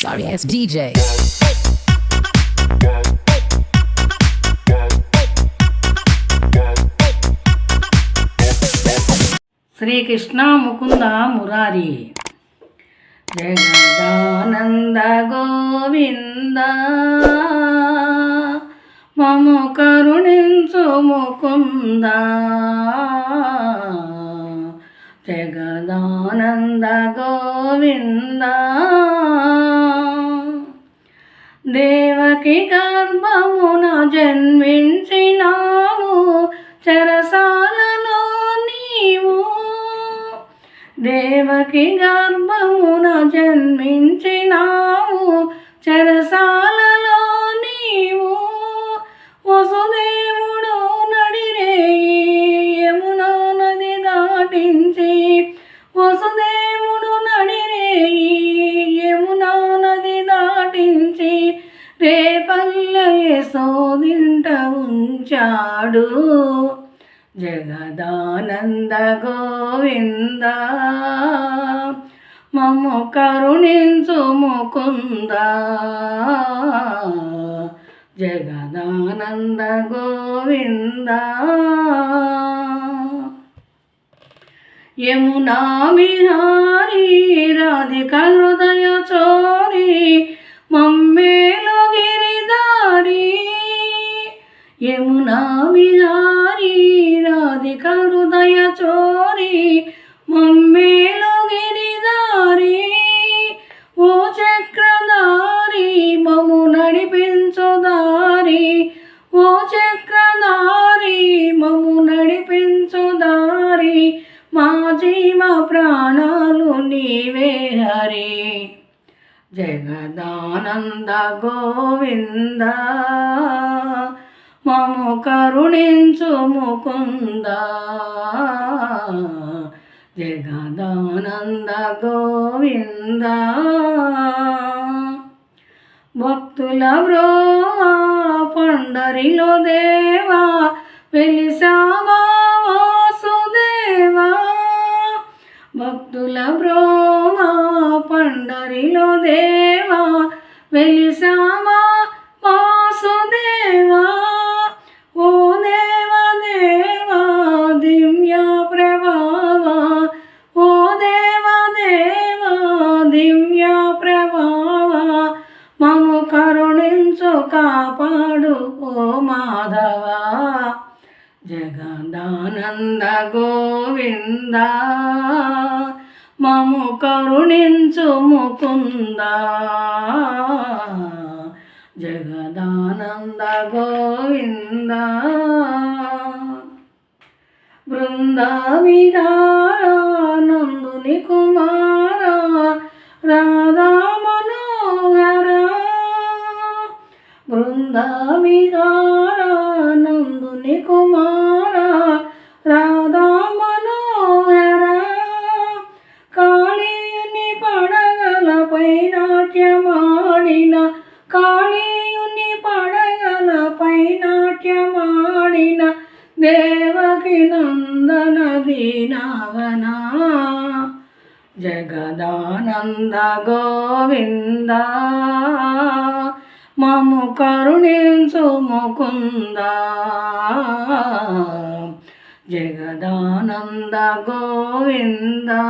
sorry ass DJ. Srikrishna Mukunda Murari. జగదానంద Govinda. మము కరుణించు ముకుంద. జగదానంద గోవింద. దేవకి గర్భమున జన్మించినావు. చెరసాలలో నీవు దేవకి గర్భమున జన్మించినావు. చెరసా రేపల్ల యశోదింట ఉంచాడు జగదానంద గోవింద. మమ్ము కరుణించు ముకుంద. జగదానంద గోవింద. యమునా విహారీ రాధిక హృదయ చోరీ రాధిక చోరీ మమ్మేలు గిరిదారి ఓ చక్రధారి మము నడిపించుదారి ఓ చక్రధారి మము నడిపించుదారి మా జీవ ప్రాణాలు నీవే హరి. జగదానంద గోవింద మము కరుణించు ముకుంద జగదానంద గోవింద? భక్తుల బ్రో పండరిలో దేవా వెలిసావా వాసుదేవా? భక్తుల బ్రోవా పండరిలో దేవా వెలిసావా కరుణించు కాపాడు ఓ మాధవ. జగదానంద గోవింద మము కరుణించు ముకుంద. జగదానంద గోవింద బృందావిహారానందుని కుమార రాధా నందుని కుమార రాధా మనోహర. కాళీయుని పడగలపై నాట్యమాడిన కాళీయుని పడగలపై నాట్యమాడిన దేవకి నందన దీనావనా జగదానంద గోవిందా. మము కరుణించు ముకుంద. జగదానంద గోవిందా.